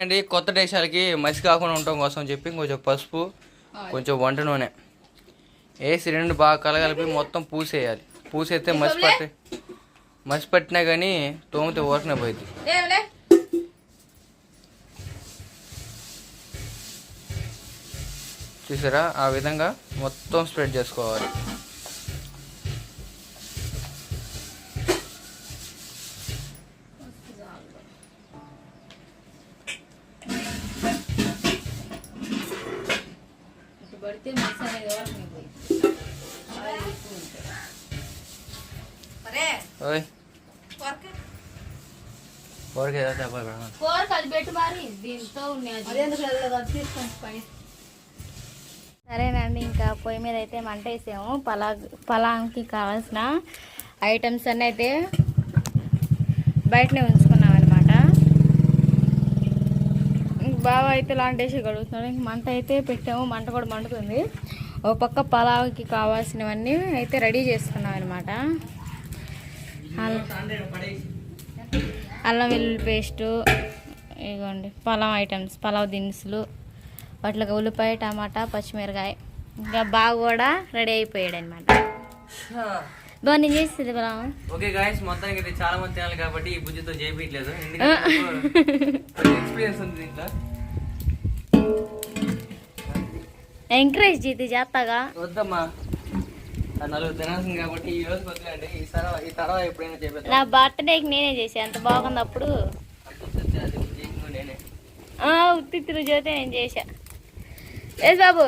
అండి కొత్త దేశాలకి మసి కాకుండా ఉండటం కోసం చెప్పి కొంచెం పసుపు కొంచెం వంట నూనె. వేసి రెండు బాగా కలగలిపి మొత్తం పూసేయాలి. పూసేస్తే మసి పట్టి మసి పట్టినా కానీ తోమితే ఊరకనే పోయింది చూసారా? ఆ విధంగా మొత్తం స్ప్రెడ్ చేసుకోవాలి. పెడదాం. మరి. దీంతో ఉన్నాయి సరేనండి ఇంకా పొయ్యి మీద అయితే మంట వేసాము. పలా పలాంకి కావాల్సిన ఐటమ్స్ అన్నీ అయితే బయటనే ఉంచుకున్నాం అనమాట బాగా అయితే లాంటేసి గడుగుతున్నాడు ఇంక మంట అయితే పెట్టాము. మంట కూడా మండుతుంది. ఒక పక్క పలావ్కి కావాల్సినవన్నీ అయితే రెడీ చేసుకున్నాం అనమాట అల్లం వెల్లుల్లి పేస్టు ఇదిగోండి పలావ్ ఐటమ్స్ పలావ్ దినుసులు వాటికి ఉల్లిపాయ టమాటా పచ్చిమిరకాయ ఇంకా బాగా కూడా రెడీ అయిపోయాడు అనమాట బాగా నేను చేసేది పలావ్. ఓకే గాయస్ మొత్తానికి చాలా మంది తినాలి కాబట్టి ఈ బుజ్జితో చేపించలేదు ఎక్స్పీరియన్స్ ఉంది దీంట్లో. ఎంకరేజ్ చేతి చేస్తాగా వద్దమ్మా. నలుగురు తినాల్సింది కాబట్టి ఈ రోజు ఈ తర్వాత ఈ తర్వాత ఎప్పుడైనా నా బర్త్డేకి నేనే చేసాను అంత బాగుంది అప్పుడు. అది చేసింది నేనే చేసా. ఏ బాబు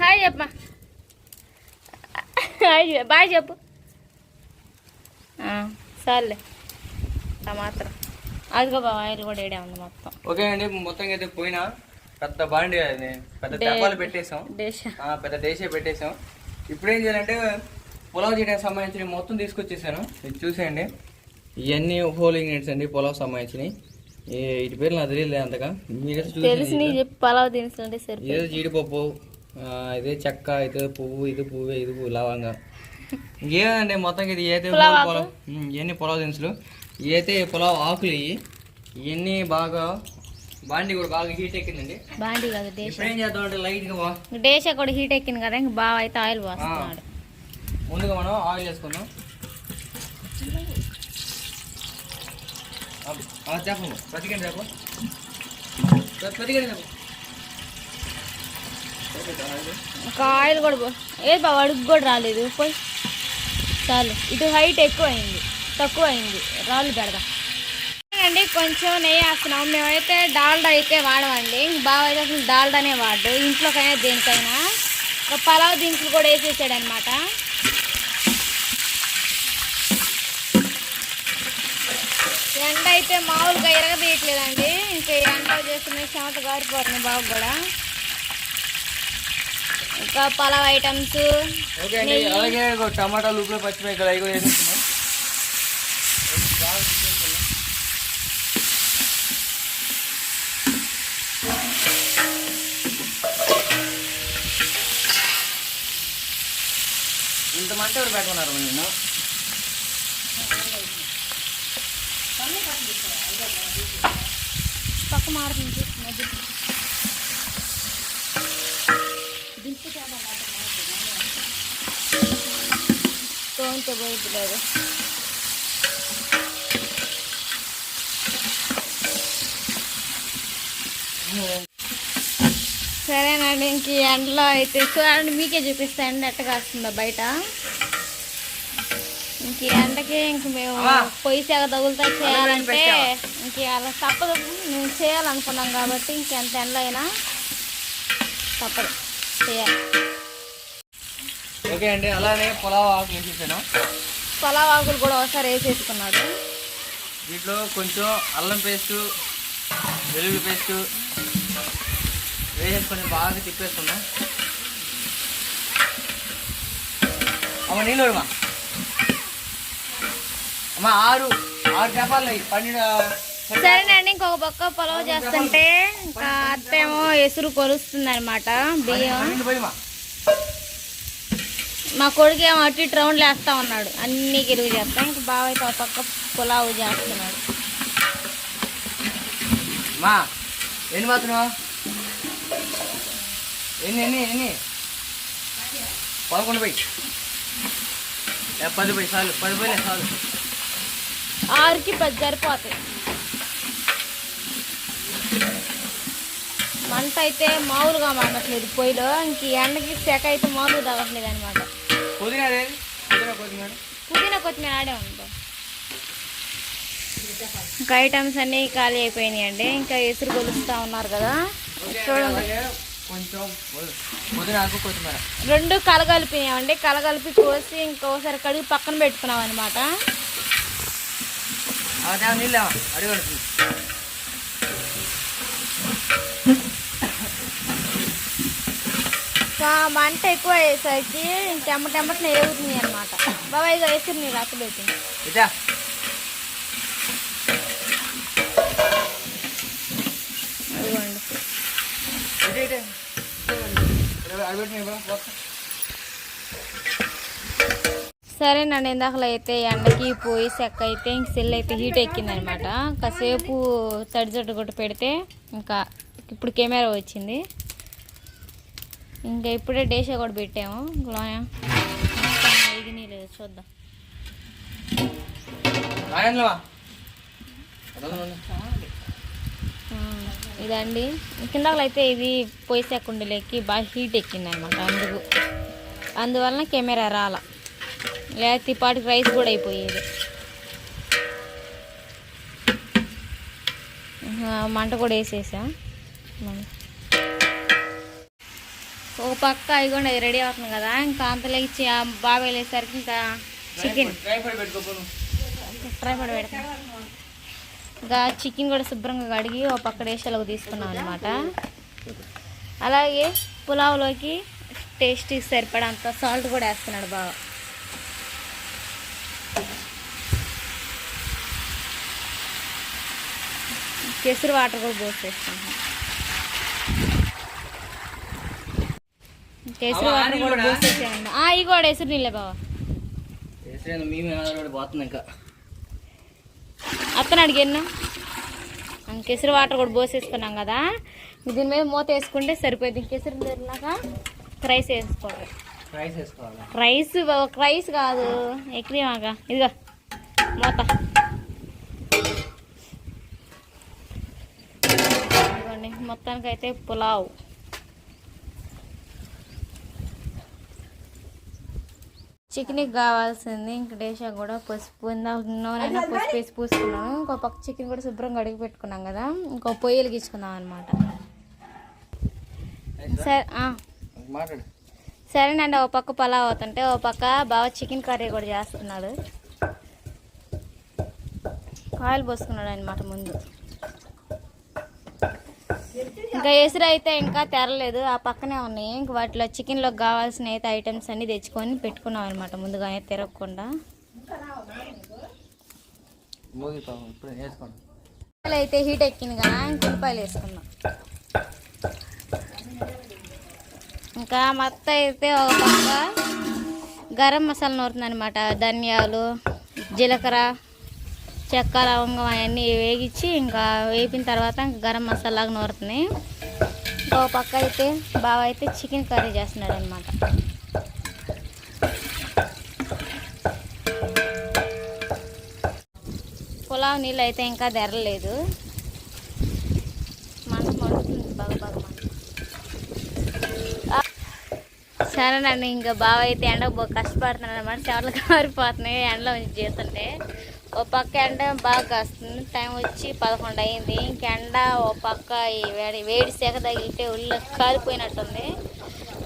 హాయ్ చెప్పమా హాయ్. బాయ్ చెప్పు. ఆ, సర్లే. ఆ మాత్రం. అదిగో బాబు ఆయిల్ కూడా వేడే ఉంది మొత్తం. ఓకే అండి మొత్తం అయితే పోయినా. పెద్ద బాండి పెద్ద తెప్పాలు పెట్టేసాం. పెద్ద డేసే పెట్టేసాం. ఇప్పుడు ఏం చేయాలంటే పులావ్ చేయడానికి సంబంధించిన మొత్తం తీసుకొచ్చేసాను. ఇది చూసేయండి. ఇవన్నీ హోల్ ఇంగ్రీడియంట్స్ అండి పులావ్ సంబంధించినవి. వీటి పేర్లు నాకు తెలియదు అంతగా. మీరైతే తెలిసి చూసి పలావ్ ఇదే జీడిపప్పు ఇదే చెక్క ఇదే పువ్వు ఇది పువ్వు ఇది పువ్వు లవంగా. ఇంకేదండి మొత్తం ఇది? ఏదైతే ఉమ్, ఇవన్నీ పులావ్ దినుసులు. ఇవైతే పులావ్ ఆకులు ఇవి ఇవన్నీ బాగా బాండి కూడా బాగా హీట్ ఎక్కిందండి. బాండి కాదు డేష ఏం చేద్దాం అంటే లైట్గా వా- డేష కూడా హీట్ ఎక్కింది కదా ఇంక బాగా అయితే ఆయిల్ పోస్తున్నాడు. ముందుగా మనం ఆయిల్ వేసుకుందాం. ఆ, చెప్పు ప్రతికండి చెప్పు. ప్రతికండి చెప్పు. ఇంకా ఆయిల్ కూడా పో ఏ బాబు అడుగు కూడా రాలేదు పోయి. చాలు. ఇటు హైట్ ఎక్కువ అయింది తక్కువ అయింది రాళ్ళు పెడదాం. అండి కొంచెం నెయ్యి వేస్తున్నాం. మేమైతే డాల్డా అయితే వాడమండి. బాగా అయితే అసలు డాల్డానే వాడు. ఇంట్లోకైనా దేనికైనా. ఒక పలావ్ దినుసులు కూడా వేసేసాడు అనమాట ఎండ అయితే మామూలుగా ఎరగదీయట్లేదండి. ఇంకా ఎండ చేస్తున్న చెమట గారిపోతుంది బాగా కూడా. ఇంకా పలావ్ ఐటమ్స్ టమాటాలు ఉప్పులు పచ్చిమిరపకాయలు అవి కూడా మంట ఎవరు పెట్టుకున్నారు నేను పక్క మారుతుంది. తోంతో పోయింది లేదు సరేనండి ఇంక ఎండలో అయితే చూడండి మీకే చూపిస్తా ఎండ ఎట్ట కాస్తుందో బయట. ఇంక ఈ ఎండకి ఇంక మేము. పొయ్యి సేగ తగులుతా చేయాలంటే? ఇంక అలా తప్పదు. మేము చేయాలనుకున్నాం కాబట్టి ఇంకెంత ఎండ అయినా తప్పదు. చేయాలి. ఓకే అండి అలానే పులావ్ ఆకు వేసేసాను. పలావ్ ఆకులు కూడా ఒకసారి వేసేసుకున్నాడు. దీంట్లో కొంచెం అల్లం పేస్టు వెల్లుల్లి పేస్టు వేసేసుకొని బాగా తిప్పేసుకుందాం అమ్మ నీళ్ళు అమ్మ ఆరు ఆరు చేపాలి పన్నెండు సరేనండి ఇంకొక పక్క పొలవ చేస్తుంటే ఇంకా అత్తేమో ఎసురు కొలుస్తుంది అనమాట బియ్యం. మా కొడుకు ఏమో అటు ఇటు రౌండ్లు వేస్తా ఉన్నాడు. అన్ని గిరుగు చేస్తా. ఇంకా బావ అయితే ఒక పక్క పులావు చేస్తున్నాడు. మా ఎన్ని మాత్రమా ఎన్ని ఎన్ని ఎన్ని? పదకొండు పోయి. పది పోయి చాలు. పది పోయిలే చాలు. ఆరుకి పది సరిపోతాయి. మంట అయితే మామూలుగా మండట్లేదు పొయ్యిలో ఇంక ఎండకి సెక అయితే మామూలుగా తగ్గట్లేదు అనమాట పుదీనా కొత్తిమీర? ఆడే ఉంటాం. ఇంకా ఐటమ్స్ అన్నీ ఖాళీ అయిపోయినాయి అండి. ఇంకా ఎసురు కొలుస్తూ ఉన్నారు కదా. చూడండి. రెండు కలగలిపినామండి. కలగలిపి కోసి ఇంకోసారి కడిగి పక్కన పెట్టుకున్నాం అనమాట అదే నీళ్ళు అడిగడుతుంది మంట ఎక్కువ అయ్యేసరికి టెమ్మటెమ్మటనే ఎగుతుంది అనమాట బాబా ఇక ఎసురు నీళ్ళు అక్కబెట్టింది ఇదా ఇదిగోండి ఇదే ఇదే అడగట్టు సరేనండి ఇందాకలో అయితే ఎండకి పోయి సెక్క అయితే ఇంక సెల్ అయితే హీట్ ఎక్కిందనమాట. కాసేపు తడి జట్టు కొట్టి పెడితే ఇంకా ఇప్పుడు కెమెరా వచ్చింది. ఇంకా ఇప్పుడే డేషా కూడా పెట్టాము. లేదు చూద్దాం. ఇదండి. కిందకలో అయితే ఇది పొయ్యి సెక్కుండలేకి బాగా హీట్ ఎక్కిందనమాట అందుకు. అందువలన కెమెరా రాల. లేకపోతే పాటికి రైస్ కూడా అయిపోయేది. మంట కూడా వేసేసా? ఓ పక్క ఇగోండి అది రెడీ అవుతుంది కదా. ఇంకా అంతలో ఇచ్చి బాగా వెళ్ళేసరికి ఇంకా చికెన్ ట్రై పడి పెడతా. ఇంకా చికెన్ కూడా శుభ్రంగా కడిగి ఓ పక్క డేషాలకు తీసుకున్నాం అనమాట అలాగే పులావ్లోకి టేస్ట్కి సరిపడంత సాల్ట్ కూడా వేస్తున్నాడు బాగా కేసరి వాటర్ కూడా పోసేసుకుంటాం కేసరి వాటర్ కూడా? పోసేసాను ఇవి కూడా ఎసురు నీళ్ళే బావా. పోతుంది ఇంకా. అత్తను అడిగాను కెసరి వాటర్ కూడా పోసేసుకున్నాం కదా. దీని మీద మూత వేసుకుంటే సరిపోయింది. కెసరి తిరిగినాక రైస్ వేసుకోవాలి. రైస్ ఒక రైస్ కాదు. ఎక్రీమాక ఇదిగో మూత. ఇదిగోండి మొత్తానికైతే పులావ్. చికెన్కి కావాల్సింది ఇంక డేషా కూడా పసుపు. నూనె పసుపు వేసి పూసుకున్నాం. ఇంకో పక్క చికెన్ కూడా శుభ్రంగా కడిగి పెట్టుకున్నాం కదా. ఇంకో పొయ్యి వెలిగించుకుందాం అనమాట సరే. మాట్లాడు. సరేనండి ఓ పక్క పలావ్ అవుతుంటే ఓ పక్క బాగా చికెన్ కర్రీ కూడా చేస్తున్నాడు. ఆయిల్ పోసుకున్నాడు అనమాట ముందు. ఇంకా ఎసురు అయితే ఇంకా తెరలేదు. ఆ పక్కనే ఉన్నాయి. ఇంక వాటిలో చికెన్లో కావాల్సిన అయితే ఐటమ్స్ అన్ని తెచ్చుకొని పెట్టుకున్నాం అనమాట ముందుగానే తిరగకుండా. అయితే హీట్ ఎక్కింది కదా ఇంక ఉల్లిపాయలు వేసుకున్నాం ఇంకా మొత్తం అయితే ఒక పక్క గరం మసాలా నూరుతుందనమాట ధనియాలు జీలకర్ర చెక్క లవంగం అవన్నీ వేగించి ఇంకా వేపిన తర్వాత ఇంకా గరం మసాలాగా నూరుతుంది ఇంకో పక్క అయితే బాగా అయితే చికెన్ కర్రీ చేస్తున్నాడు అనమాట పులావ్ నీళ్ళు అయితే ఇంకా తెరలేదు మంట మండుతుంది బాగా బాగా మంట ఆ, సరేనండి ఇంకా బావ అయితే ఎండ బాగా అనమాట చెమటలు కారిపోతున్నాయి ఎండలో ఉంచి చేస్తుంటే ఓ పక్క ఎండ బాగా కాస్తుంది. టైం వచ్చి పదకొండు అయింది. ఇంక ఎండ ఓ పక్క ఈ వేడి వేడి సేక తగిలితే ఉళ్ళు కాలిపోయినట్టుంది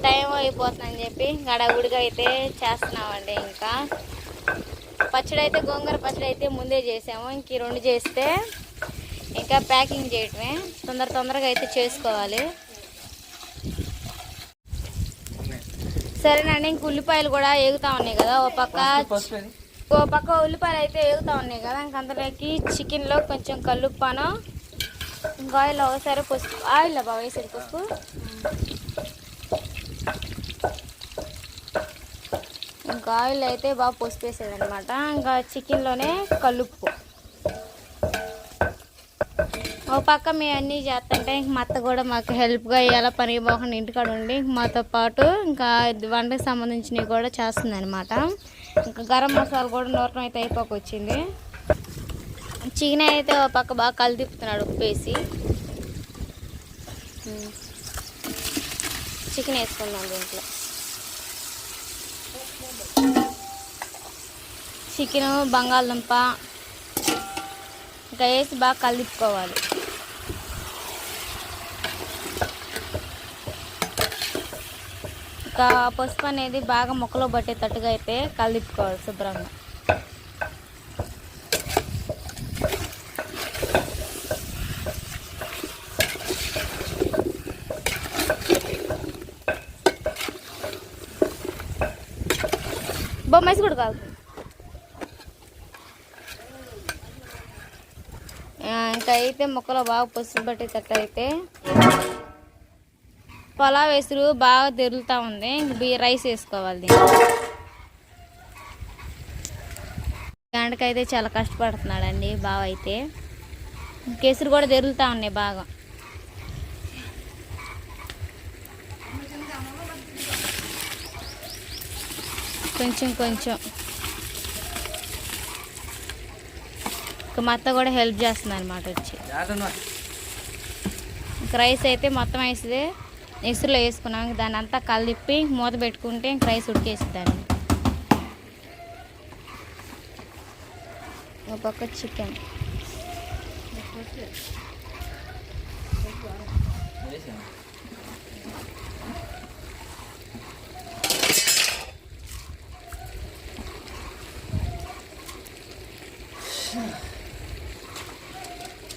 టైం అయిపోతుందని చెప్పి గడగుడిగా అయితే చేస్తున్నామండి ఇంకా. పచ్చడి అయితే గోంగూర పచ్చడి అయితే ముందే చేసాము. ఇంక రెండు చేస్తే ఇంకా ప్యాకింగ్ చేయటమే. తొందర తొందరగా అయితే చేసుకోవాలి. సరేనండి ఇంక ఉల్లిపాయలు కూడా ఏగుతా ఉన్నాయి కదా ఓ పక్క? ఓ పక్క ఉల్లిపాయలు అయితే ఏగుతా ఉన్నాయి కదా ఇంక అందులోకి చికెన్లో కొంచెం కల్లుప్పాను. ఇంకా ఆయిల్ ఒకసారి పసుపు ఆయిల్ బాగా వేసేది పసుపు. ఇంకా ఆయిల్ అయితే బాగా పసుపు వేసేది అనమాట ఇంకా చికెన్లోనే కల్లుప్పు. ఓ ఒక పక్క మేము అన్నీ చేస్తుంటే ఇంక మా అత్త కూడా మాకు హెల్ప్గా ఎలా పని పోకుండా ఇంటికాడ ఉండి మాతో పాటు ఇంకా వంటకి సంబంధించినవి కూడా చేస్తుంది అనమాట ఇంకా గరం మసాలా కూడా నూరటం అయితే అయిపోకొచ్చింది. చికెన్ అయితే ఓ పక్క బాగా కలిదిప్పుతున్నాడు ఉప్పేసి. చికెన్ వేసుకుందాం దీంట్లో. చికెను బంగాళదుంప ఇంకా వేసి బాగా కలిపుకోవాలి ఇంకా పసుపు అనేది బాగా మొక్కలో పట్టేటట్టుగా అయితే కలిపుకోవాలి శుభ్రంగా. బొమ్మేసి కూడా కాదు ఇంకా అయితే మొక్కలో బాగా పసుపు పట్టేటట్టు అయితే పొలావ్ వేసురు బాగా తెరులుతూ ఉంది. ఇంక బియ్య రైస్ వేసుకోవాలి దీనికి గంటకైతే చాలా కష్టపడుతున్నాడండి బావ అయితే. కేసురు కూడా తెరులుతూ ఉన్నాయి బాగా. కొంచెం కొంచెం. ఇంకా మా అత్త కూడా హెల్ప్ చేస్తుంది అనమాట వచ్చి ఇంక రైస్ అయితే మొత్తం వేసి ఎసురులో వేసుకున్నాం. దాని దాన్ని అంతా కలిపి మూత పెట్టుకుంటే ఇంక రైస్ ఉడికేసిద్దాన్ని. ఒక పక్క చికెన్.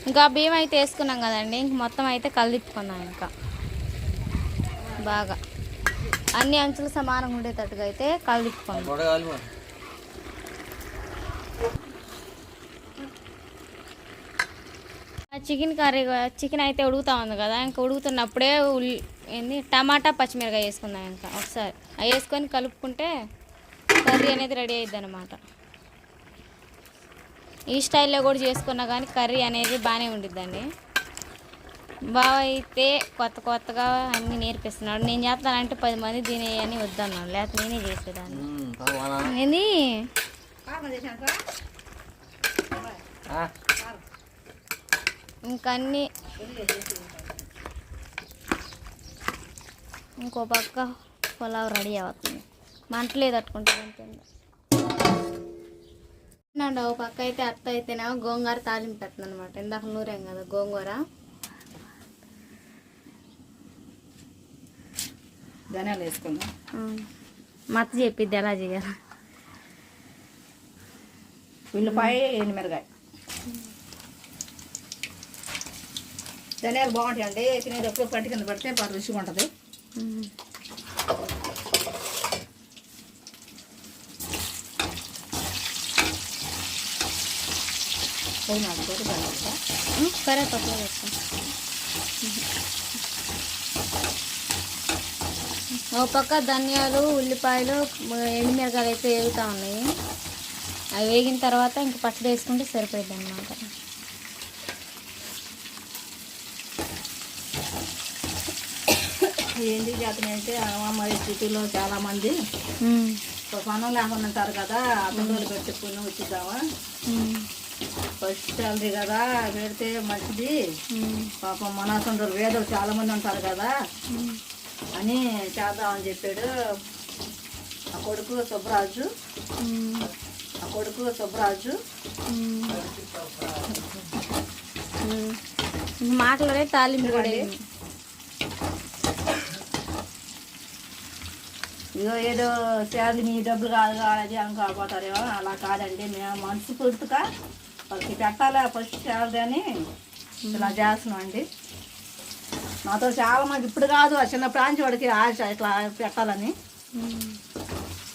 ఇంకా బియ్యం అయితే వేసుకున్నాం కదండి. ఇంక మొత్తం అయితే కలిపుకున్నాం ఇంకా. బాగా. అన్ని అంచులు సమానంగా ఉండేటట్టుగా అయితే కలిపుకున్నాం బుడగాలు చికెన్ కర్రీ చికెన్ అయితే ఉడుకుతా ఉంది కదా ఇంకా ఉడుకుతున్నప్పుడే ఉల్లి ఏంది టమాటా పచ్చిమిరకాయ వేసుకుందాం ఇంకా ఒకసారి. అవి వేసుకొని కలుపుకుంటే కర్రీ అనేది రెడీ అయ్యిద్ది అనమాట ఈ స్టైల్లో కూడా చేసుకున్నా కానీ కర్రీ అనేది బాగానే ఉండిద్దండి. బావ అయితే కొత్త కొత్తగా అన్నీ నేర్పిస్తున్నాడు. నేను చేస్తానంటే పది మంది దీని అని వద్దన్నాను లేకపోతే నేనే చేసేదాన్ని. ఏంది? ఇంకా అన్నీ. ఇంకో పక్క పులావ్ రెడీ అవుతుంది. మంటలే తట్టుకుంటుంది అంతే ఒక పక్క అయితే అత్త అయితేనేమో గోంగూర తాలింపు పెట్టింది అనమాట ఇందాక నూరేం కదా గోంగూర. ధనియాలు వేసుకుందాం. ఉం. మా అత్త చెప్పిద్ది ఎలా చేయాలి ఉల్లిపాయ ఎండుమిరగాయ. ధనియాలు బాగుంటాయండి తినేటప్పుడు పట్టి కింద పడితే బాగా రుచిగా ఉంటుంది. ఉం. ఒక పక్క ధనియాలు ఉల్లిపాయలు ఎండుమిరకాయలు అయితే వేగుతూ ఉన్నాయి. అవి వేగిన తర్వాత ఇంక పచ్చడి వేసుకుంటే సరిపోయింది అనమాట ఏంటి జాతర అంటే మరి సిటీలో చాలా మంది ఒక పనులు లేకుండా ఉంటారు కదా పిల్లలు పెట్టుకుని వచ్చిద్దామా? ఫస్ట్ శాలరీ కదా పెడితే మంచిది. పాపం మనసందరు వేదలు చాలా మంది ఉంటారు కదా. అని చేద్దామని చెప్పాడు. ఆ కొడుకు సుబ్బరాజు. ఆ కొడుకు సుబ్బరాజు. మాటలోనే తాలింపు కూడా. ఇగో ఏదో శాలరీ మీ డబ్బులు కాదు కాదు అని కాకపోతారేమో అలా కాదండి. మేము మనసు పూర్తిగా వాళ్ళకి పెట్టాలి ఫస్ట్ శాలరీ అని. ఇలా చేస్తున్నాం అండి. నాతో చాలా మంది ఇప్పుడు కాదు ఆ చిన్న ప్రాంచి వాడికి ఆశ ఇట్లా పెట్టాలని.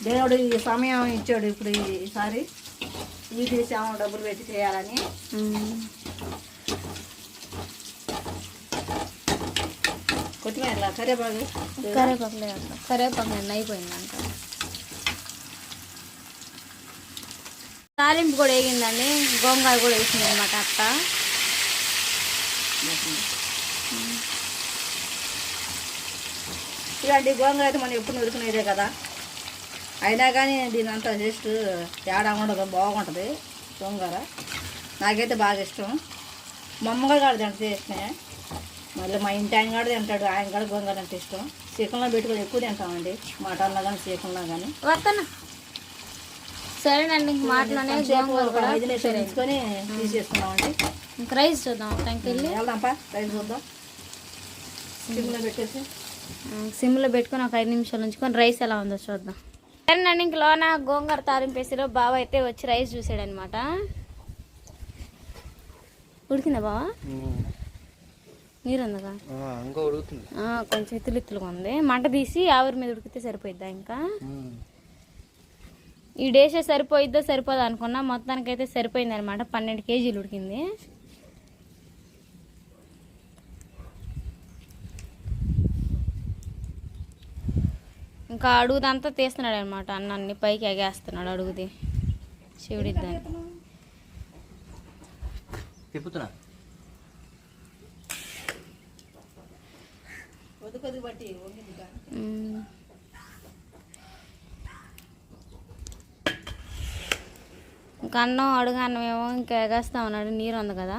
దేవుడు ఈ సమయం ఇచ్చాడు ఇప్పుడు ఈసారి. ఈ తీసాము డబ్బులు పెట్టి చేయాలని. ఉమ్. కొత్తిమీర కరేపాకు? లేదు కరివేపాకు నిన్న అయిపోయిందంట. తాలింపు కూడా వేగిందండి. గోంగూర కూడా వేసింది అనమాట అత్త ఇలాంటి గోంగూర అయితే మనం ఎప్పుడు నూరుకునేదే కదా. అయినా కానీ దీని అంతా టేస్ట్ తేడా ఉండదు బాగుంటుంది గోంగూర. నాకైతే బాగా ఇష్టం. మా అమ్మగారు కాదు తింటే ఇష్టమే. మళ్ళీ మా ఇంటి ఆయన కూడా తింటాడు ఆయన కూడా గోంగూర అంటే ఇష్టం. చికెన్లో పెట్టుకొని ఎక్కువ తింటామండి. మటన్లో కానీ చికెన్లో కానీ. వస్తాను సరేనండి మాటలోనే ఐదు నిమిషాలు ఉంచుకొని తీసేసుకున్నామండి ఇంక రైస్ చూద్దాం టైంకి వెళ్ళి వెళ్దాంపా రైస్ చూద్దాం. సిమ్లో పెట్టేసి. సిమ్లో పెట్టుకొని ఒక ఐదు నిమిషాలు ఉంచుకొని రైస్ ఎలా ఉందో చూద్దాం. సరేనండి ఇంక లోన గోంగూర తారింపేసిలో బావ అయితే వచ్చి రైస్ చూసాడనమాట ఉడికిందా బావా? నీరు కొంచెం ఇత్తులు ఇత్తులుగా ఉంది. మంట తీసి ఆవిరి మీద ఉడికితే సరిపోయిద్దా ఇంకా? ఈ డేసే సరిపోయిద్దో సరిపోదు అనుకున్నా మొత్తానికైతే సరిపోయింది అనమాట పన్నెండు కేజీలు ఉడికింది. ఇంకా అడుగుదంతా తీస్తున్నాడు అనమాట అన్నాన్ని పైకి ఎగేస్తున్నాడు అడుగుది. శివుడిద్దని. తిప్పుతున్నా. ఇంకా అన్నం అడుగు అన్నం ఏమో ఇంకా ఎగేస్తా ఉన్నాడు. నీరు ఉంది కదా.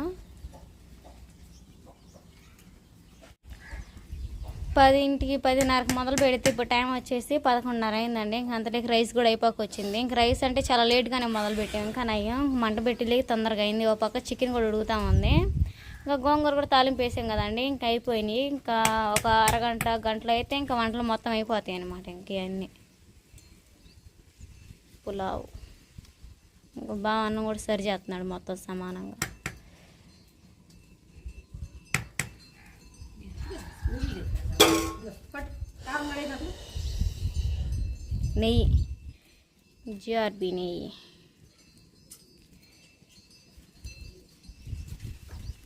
పదింటికి పదిన్నరకు మొదలు పెడితే ఇప్పుడు టైం వచ్చేసి పదకొండున్నర అయిందండి. ఇంక అంతటికి రైస్ కూడా అయిపోక వచ్చింది ఇంక రైస్ అంటే చాలా లేట్గానే మొదలు పెట్టాము. ఇంకా అయ్యాం మంట పెట్టి తొందరగా అయింది. ఓ పక్క చికెన్ కూడా ఉడుగుతా ఉంది. ఇంకా గోంగూర కూడా తాలింపు వేసాం కదండి. ఇంకా అయిపోయినాయి. ఇంకా ఒక అరగంట గంటలో అయితే ఇంకా వంటలు మొత్తం అయిపోతాయి అనమాట ఇంక ఇవన్నీ పులావ్. ఇంకా బాగా అన్నం కూడా సరి చేస్తున్నాడు మొత్తం సమానంగా పట్టు కారం కడిగినప్పుడు నెయ్యి. జిఆర్బి నెయ్యి.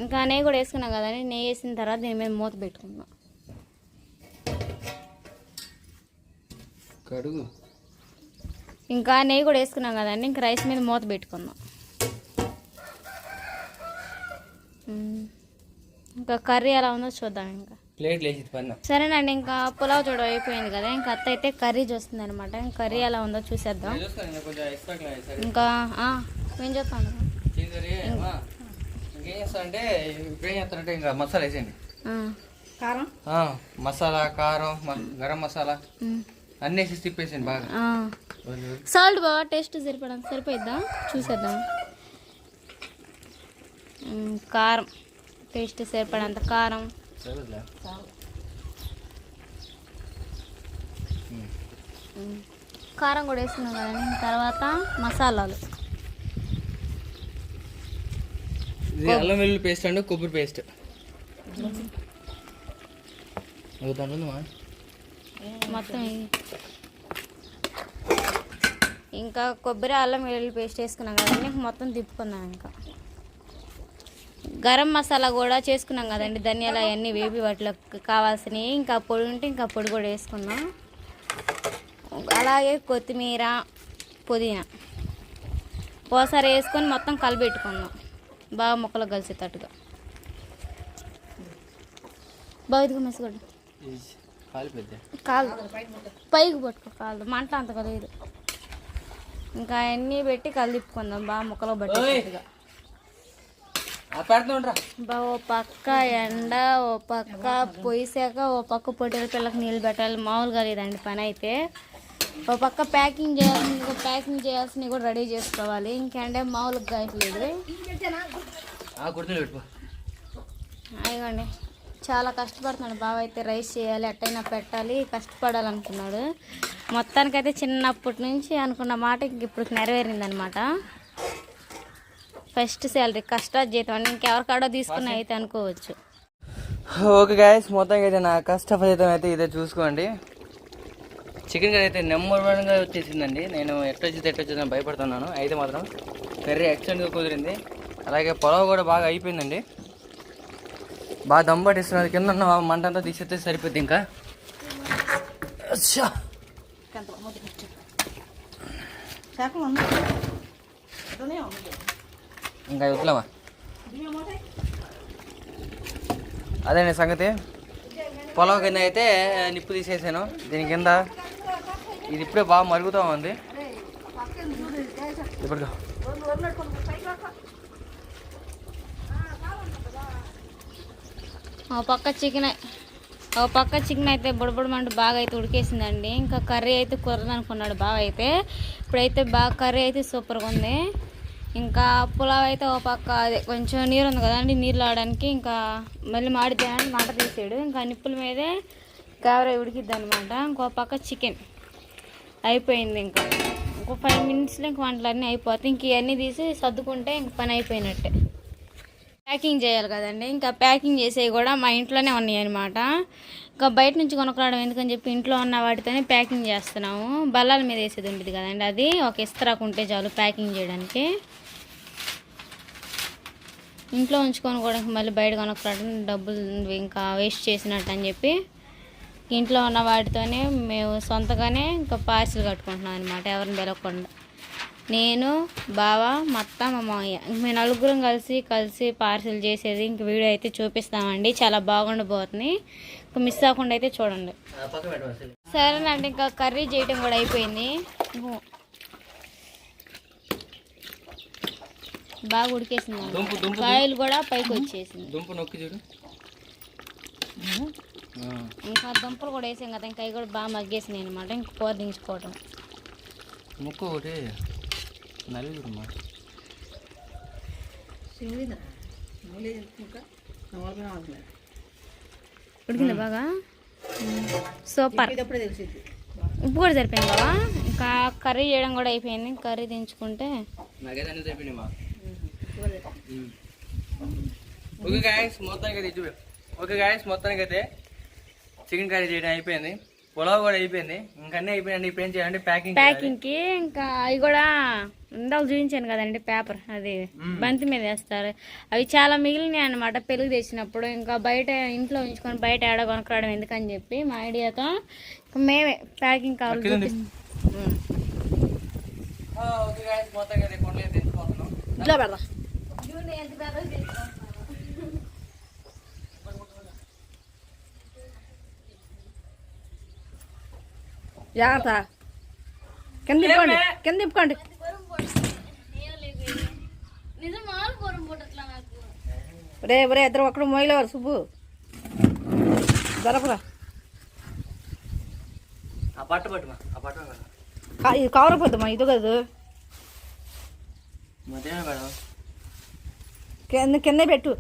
ఇంకా నెయ్యి కూడా వేసుకున్నాం కదండి నెయ్యి వేసిన తర్వాత దీని మీద మూత పెట్టుకున్నాం కడుగు. ఇంకా నెయ్యి కూడా వేసుకున్నాం కదండి ఇంకా రైస్ మీద మూత పెట్టుకుందాం. ఇంకా కర్రీ ఎలా ఉందో చూద్దాం ఇంకా. ప్లేట్ లేచి పన్న సరేనండి ఇంకా పులావ్ చూడ అయిపోయింది కదా ఇంకా అత్త అయితే కర్రీ చూస్తుంది అనమాట ఇంకా కర్రీ ఎలా ఉందో చూసేద్దాం. ఇంకా ఆ, ఏం చెప్తాను సరే అమ్మా ఇంకేం చేస్తానంటే ఇప్పుడు ఏం చేస్తానంటే ఇంకా మసాలా వేసేయండి. కారం? ఆ, మసాలా కారం గరం మసాలా. అన్నీ వేసి తిప్పేసేయండి బాగా. ఆ. సాల్ట్ బాగా టేస్ట్ సరిపడా సరిపోయిద్దా? చూసేద్దాం. కారం. టేస్ట్ సరిపడంత కారం. మ్, కారం కూడా వేసుకున్నాం కదండి. తర్వాత మసాలాలు. ఇది అల్లం వెల్లుల్లి పేస్ట్ అండి కొబ్బరి పేస్ట్. మొత్తం. ఇంకా కొబ్బరి అల్లం వెల్లుల్లి పేస్ట్ వేసుకున్నాం కదండి. మొత్తం తిప్పుకుందాం ఇంకా. గరం మసాలా కూడా చేసుకున్నాం కదండి ధనియాలు అవన్నీ వేపి వాటిలో కావాల్సినవి. ఇంకా పొడి ఉంటే ఇంకా పొడి కూడా వేసుకుందాం. అలాగే కొత్తిమీర పుదీనా. పోసారి వేసుకొని మొత్తం కలిపెట్టుకుందాం. బాగా ముక్కలు కలిసేటట్టుగా. బాగా ఇదిగో కాలు. కాదు పైకి పట్టుకో కాదు మంట అంత లేదు. ఇంకా అన్నీ పెట్టి కలిపుకుందాం బాగా ముక్కలు పట్టేటట్టుగా. బా ఓ పక్క ఎండ ఓ పక్క పొయ్యిసాక ఓ పక్క పొట్టెల పిల్లకి నీళ్ళు పెట్టాలి. మామూలుగా లేదండి పని అయితే. ఓ పక్క ప్యాకింగ్ చేయాల్సింది ప్యాకింగ్ చేయాల్సినవి కూడా రెడీ చేసుకోవాలి. ఇంకంటే మామూలుగా కాయట్లేదు అయ్యండి చాలా కష్టపడుతున్నాడు బావ అయితే రైస్ చేయాలి ఎట్టయినా పెట్టాలి కష్టపడాలనుకున్నాడు. మొత్తానికైతే చిన్నప్పటి నుంచి అనుకున్న మాట ఇంక ఇప్పుడు నెరవేరిందనమాట. ఫస్ట్ శాలరీ కష్టాజీతం అని ఇంకెవరికాడో తీసుకుని అయితే అనుకోవచ్చు. ఓకే గాయస్ మొత్తంగా అయితే నా కష్ట ఫలితం అయితే ఇదే చూసుకోండి. చికెన్ కర్రీ అయితే నెంబర్ వన్గా వచ్చేసిందండి. నేను ఎట్టొచ్చింది ఎట్టొచ్చిందని భయపడుతున్నాను. అయితే మాత్రం కర్రీ ఎక్సలెంట్గా కుదిరింది. అలాగే పొలవ కూడా బాగా అయిపోయిందండి. బాగా దమ్ పట్టిస్తున్నది కింద ఉన్న మంట అంతా తీసేస్తే సరిపోద్ది ఇంకా. అచ్చా. ఇంకా వదిలేమా అదే సంగతి. పొలం కింద అయితే నిప్పు తీసేసాను. దీని కింద ఇది ఇప్పుడే బాగా మరుగుతూ ఉంది. ఇప్పటిగా ఓ పక్క చికెన్ ఓ పక్క చికెన్ అయితే బుడబుడమంటూ బాగా అయితే ఉడికేసిందండి. ఇంకా కర్రీ అయితే కుర్రదనుకున్నాడు బాగా అయితే. ఇప్పుడైతే బాగా కర్రీ అయితే సూపర్గా ఉంది. ఇంకా పులావ్ అయితే ఓ పక్క అదే కొంచెం నీరు ఉంది కదండి నీళ్ళు ఆడడానికి ఇంకా మళ్ళీ మాడిద్దామని మంట తీసాడు. ఇంకా నిప్పుల మీదే కావరే ఉడికిద్ది అనమాట ఇంకో పక్క చికెన్ అయిపోయింది ఇంకా. ఇంకో ఫైవ్ మినిట్స్లో ఇంక వంటలన్నీ అయిపోతాయి. ఇంక ఇవన్నీ తీసి సర్దుకుంటే ఇంక పని అయిపోయినట్టే. ప్యాకింగ్ చేయాలి కదండి. ఇంకా ప్యాకింగ్ చేసేవి కూడా మా ఇంట్లోనే ఉన్నాయి అనమాట ఇంకా బయట నుంచి కొనుక్కరావడం ఎందుకని చెప్పి ఇంట్లో ఉన్న వాటితోనే ప్యాకింగ్ చేస్తున్నాము. బల్లాల మీద వేసేది ఉంటుంది కదండి అది. ఒక ఇస్తరాకు ఉంటే చాలు ప్యాకింగ్ చేయడానికి. ఇంట్లో ఉంచుకొని కూడా మళ్ళీ బయట కొనుక్కరావడం డబ్బులు ఇంకా వేస్ట్ చేసినట్టు అని చెప్పి ఇంట్లో ఉన్న వాటితోనే మేము సొంతగానే ఇంకా పార్సిల్ కట్టుకుంటున్నాం అనమాట ఎవరిని పిలవకుండా. నేను బావ మా అత్త మా మామయ్య ఇంక మేము నలుగురం కలిసి కలిసి పార్సిల్ చేసేది ఇంక వీడియో అయితే చూపిస్తామండి చాలా బాగుండబోతుంది ఇంకా మిస్ అవ్వకుండా అయితే చూడండి. సరేనండి ఇంకా కర్రీ చేయటం కూడా అయిపోయింది. బాగా ఉడికేసింది దుంపు దుంపు కాయలు కూడా పైకి వచ్చేసింది. దుంపు నొక్కి చూడు. ఆ. ఇంకా దుంపలు కూడా వేసాం కదా ఇంకా అవి కూడా బాగా మగ్గేసినాయి అనమాట ఇంక కూర దించుకోవటం. ముక్కు ఒకటి నలిగి చూడమ్మా ఉడికింది బాగా? సూపర్. ఉప్పు కూడా సరిపోయింది? బావా ఇంకా కర్రీ చేయడం కూడా అయిపోయింది. కర్రీ దించుకుంటే నాకైతే అన్ని సరిపోయినాయి మా ఓకే గాయస్ మొత్తానికి అయితే చూపి ఓకే గాయస్ మొత్తానికి అయితే చికెన్ కర్రీ చేయడం అయిపోయింది. పులావ్ కూడా అయిపోయింది. ఇంకా అన్నీ అయిపోయింది ఇప్పుడు ఏం చేయాలంటే ప్యాకింగ్ ప్యాకింగ్కి ఇంకా అవి కూడా ఇందాక చూపించాను కదండి పేపర్ అది బంతి మీద వేస్తారు. అవి చాలా మిగిలినాయి అనమాట పెరుగు తెచ్చినప్పుడు. ఇంకా బయట ఇంట్లో ఉంచుకొని బయట ఏడ కొనుక్కరావడం ఎందుకని చెప్పి మా ఐడియాతో ఇంకా మేమే ప్యాకింగ్ కావాలి కింద ఓకే గాయస్ మొత్తానికి అయితే కొండలు అయితే తెచ్చుకుంటున్నాం ఇట్లా పెడదా. జాగ్రత్త కింద తిప్పుకోండి కింద తిప్పుకోండి రే ఒరే ఇద్దరు ఒక్కడు మోయలేవారు సుబ్బు దొరకరా ఆ పట్టు పట్టుమా ఆ పట్టు మేడం కా- ఇది కవర్ అయిపోద్దమ్మా ఇది కాదు మధ్యాహ్నం మేడం కింద కిందే పెట్టు.